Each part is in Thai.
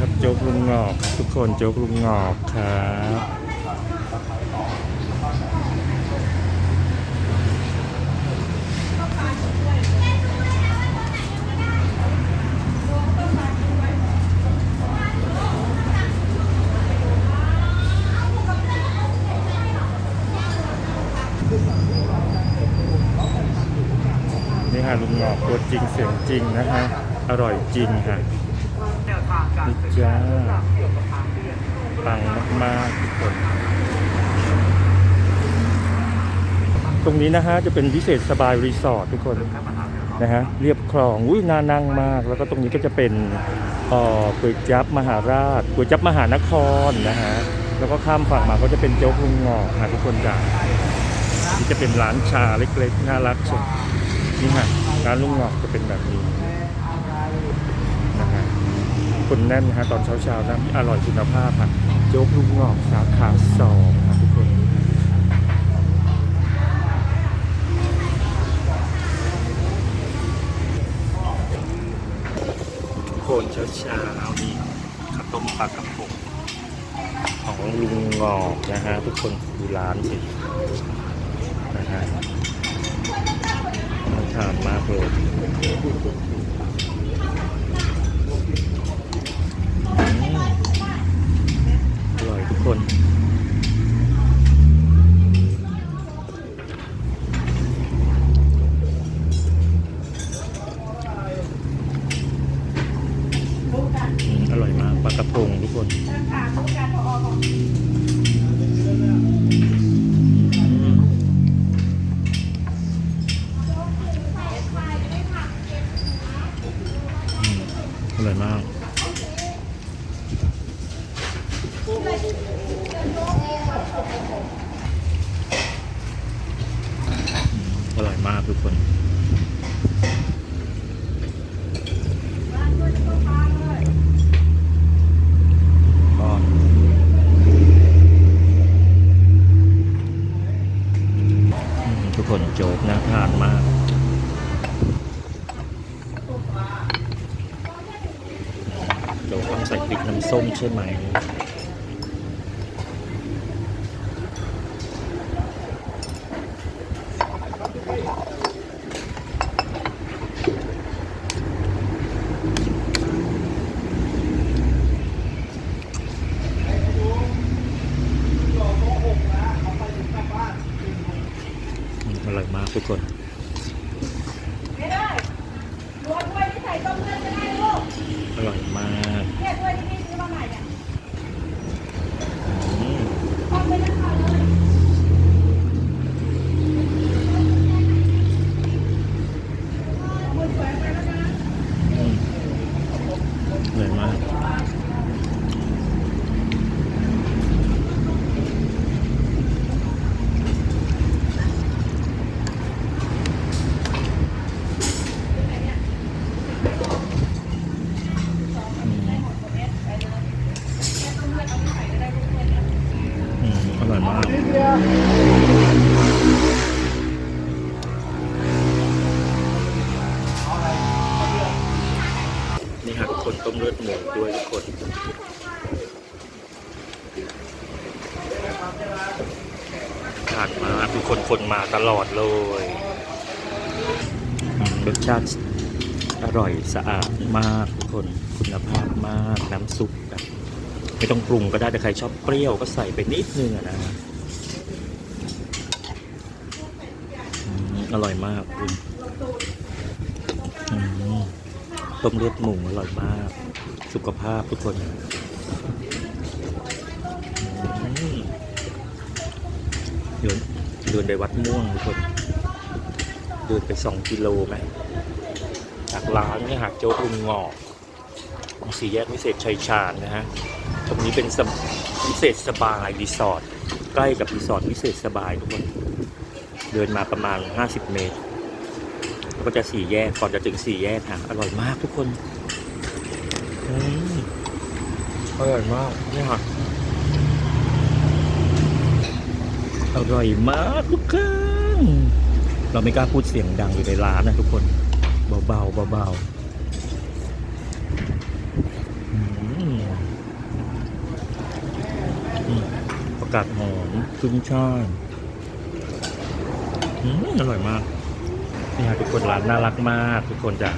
ครับโจ๊กลุงงอก ทุกคนโจ๊กลุงงอกครับนี่ฮะลุงงอกตัวจริงเสียงจริงนะฮะอร่อยจริงฮะ นี่จ้าปังมากๆทุกคน ตรงนี้นะฮะจะเป็นพิเศษสบายรีสอร์ททุกคนนะฮะเรียบคลองอุ้ยน่านั่งมาก แล้วก็ตรงนี้ก็จะเป็นเอ่อก๋วยจั๊บมหาราชก๋วยจั๊บมหานครนะฮะแล้วก็ข้ามฝั่งมาก็จะเป็นโจ๊กลุงงอกฮะทุกคนจ้านี่จะเป็นร้านชาเล็กๆน่ารักสุดนี่ฮะร้านลุงหงอกจะเป็นแบบนี้นะฮะ คนแน่นฮะตอนเช้าๆนะอร่อยคุณภาพค่ะโจ๊กลุงหงอกสาขาสองนะทุกคนทุกคนเช้าๆนี่ข้าวต้มปลากระพงของลุงหงอกนะฮะทุกคนดูร้านสินะฮะน่าทานมากเลยอืมอร่อยทุกคน อืมอร่อยมาก ปลากระพงทุกคนอืมอร่อยมากอร่อยมากทุกคน ก็อืมทุกคนโจ๊กน่าทานมาก โจ๊กต้องใส่พริกน้ำส้มใช่ไหมอืมอร่อยมากทุกคนไม่ได้รวมด้วยที่ใส่ต้มเลือดก็ได้ลูกอร่อยมาก เนี่ยด้วยที่พี่ซื้อมาใหม่เนี่ย อืม ต้มไปทั้งคันเลย อืมอร่อยมาก อืมอ ร่อยมากนี่ฮะคนต้มเลือดหมูด้วยทุกคนผ่านมาทุกคนคนมาตลอดเลยรสชาติอร่อยสะอาดมากทุกคนคุณภาพมากน้ำซุปแบบ ไม่ต้องปรุงก็ได้แต่ใครชอบเปรี้ยวก็ใส่ไปนิดนึงอะนะอร่อยมากคุณต้มเลือดหมูอร่อยมาก สุขภาพทุกคนเดินเดินไปวัดม่วงทุกคนเดินไปสองกิโลไหมจากร้านเนี่ยหาโจ๊กลุงงอกสี่แยกวิเศษชัยชาญนะฮะ ตรงนี้เป็นสบวิเศษสบายรีสอร์ทใกล้กับรีสอร์ทวิเศษสบายทุกคน เดินมาประมาณ 50 เมตรแล้วก็จะสี่แยกก่อนจะถึงสี่แยกค่ะอร่อยมากทุกคนอืมอร่อยมากนี่ค่ะอร่อยมากทุกคนเราไม่กล้าพูดเสียงดังอยู่ในร้านนะทุกคน เบาๆเบาๆอืม ประกาศหอมขึ้นช่ายอืมอร่อยมากนี่ฮะทุกคนร้านน่ารักมาก ทุกคนจะ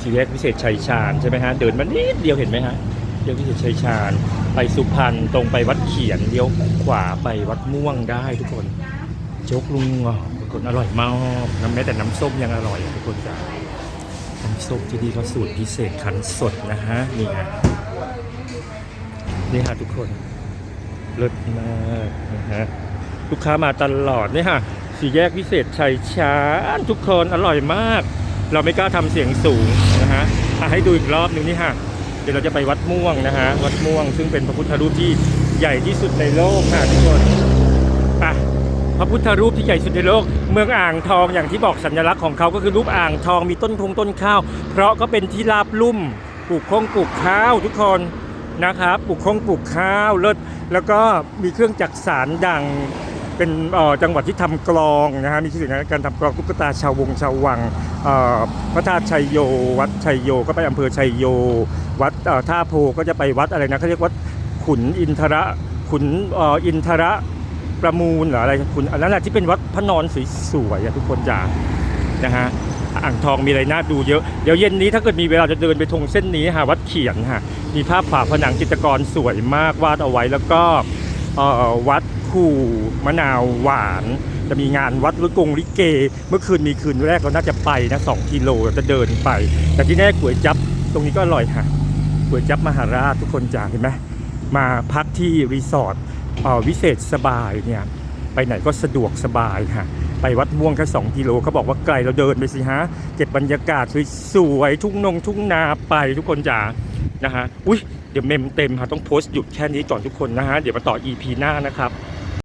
สี่แยกพิเศษชัยชาญใช่ไหมฮะเดินมานิดเดียวเห็นไหมฮะเดียวพิเศษชัยชาญไปสุพรรณตรงไปวัดเขียนเลี้ยวขวาไปวัดม่วงได้ทุกคนโจ๊กลุงงอกทุกคนอร่อยมากน้ำแม้แต่น้ำส้มยังอร่อยอะทุกคนจ้ะน้ำส้มที่นี่เขาสูตรพิเศษคั้นสดนะฮะนี่ฮะนี่ฮะทุกคน เลิศมากนะฮะลูกค้ามาตลอดเนี่ยฮะสี่แยกพิเศษชัยชาญทุกคนอร่อยมาก เราไม่กล้าทำเสียงสูงนะฮะให้ดูอีกรอบหนึ่งนี่ฮะเดี๋ยวเราจะไปวัดม่วงนะฮะวัดม่วงซึ่งเป็นพระพุทธรูปที่ใหญ่ที่สุดในโลกค่ะทุกคนอะพระพุทธรูปที่ใหญ่สุดในโลก เมืองอ่างทองอย่างที่บอกสัญลักษณ์ของเขาก็คือรูปอ่างทองมีต้นทงต้นข้าว เพราะก็เป็นที่ราบลุ่มปลูกคงปลูกข้าวทุกคน นะครับปลูกคงปลูกข้าวเลิศแล้วก็มีเครื่องจักสารดังเป็นจังหวัดที่ทำกลองนะฮะมีชื่อเสียงในการทำกลองตุ๊กตาชาววงชาววังพระธาตุชัยโย วัดชัยโยก็ไปอำเภอชัยโย วัดท่าโพก็จะไปวัดอะไรนะเขาเรียกวัดขุนอินทระขุนอินทระประมูลหรืออะไรขุนอันนั้นแหละที่เป็นวัดพระนอนสวยๆอะทุกคนจ้านะฮะอ่างทองมีอะไรน่าดูเยอะเดี๋ยวเย็นนี้ถ้าเกิดมีเวลาจะเดินไปทงเส้นนี้ฮะวัดเขียนฮะ มีภาพฝาผนังจิตรกรสวยมากวาดเอาไว้แล้วก็วัดคู่มะนาวหวาน จะมีงานวัดลุกงลิเก เมื่อคืนมีคืนแรกเราน่าจะไปนะสองกิโลจะเดินไป แต่ที่แน่ก๋วยจับตรงนี้ก็อร่อยค่ะก๋วยจับมหาราชทุกคนจ้าเห็นไหมมาพักที่รีสอร์ทวิเศษสบายเนี่ยไปไหนก็สะดวกสบายค่ะ ไปวัดม่วงแค่สองกิโลเขาบอกว่าไกลเราเดินไปสิฮะเก็บบรรยากาศสวยๆทุ่งนงทุ่งนาไปทุกคนจ๋านะฮะอุ้ยเดี๋ยวเมมเต็มฮะต้องโพสต์หยุดแค่นี้ก่อนทุกคนนะฮะเดี๋ยวมาต่อ EP หน้านะครับ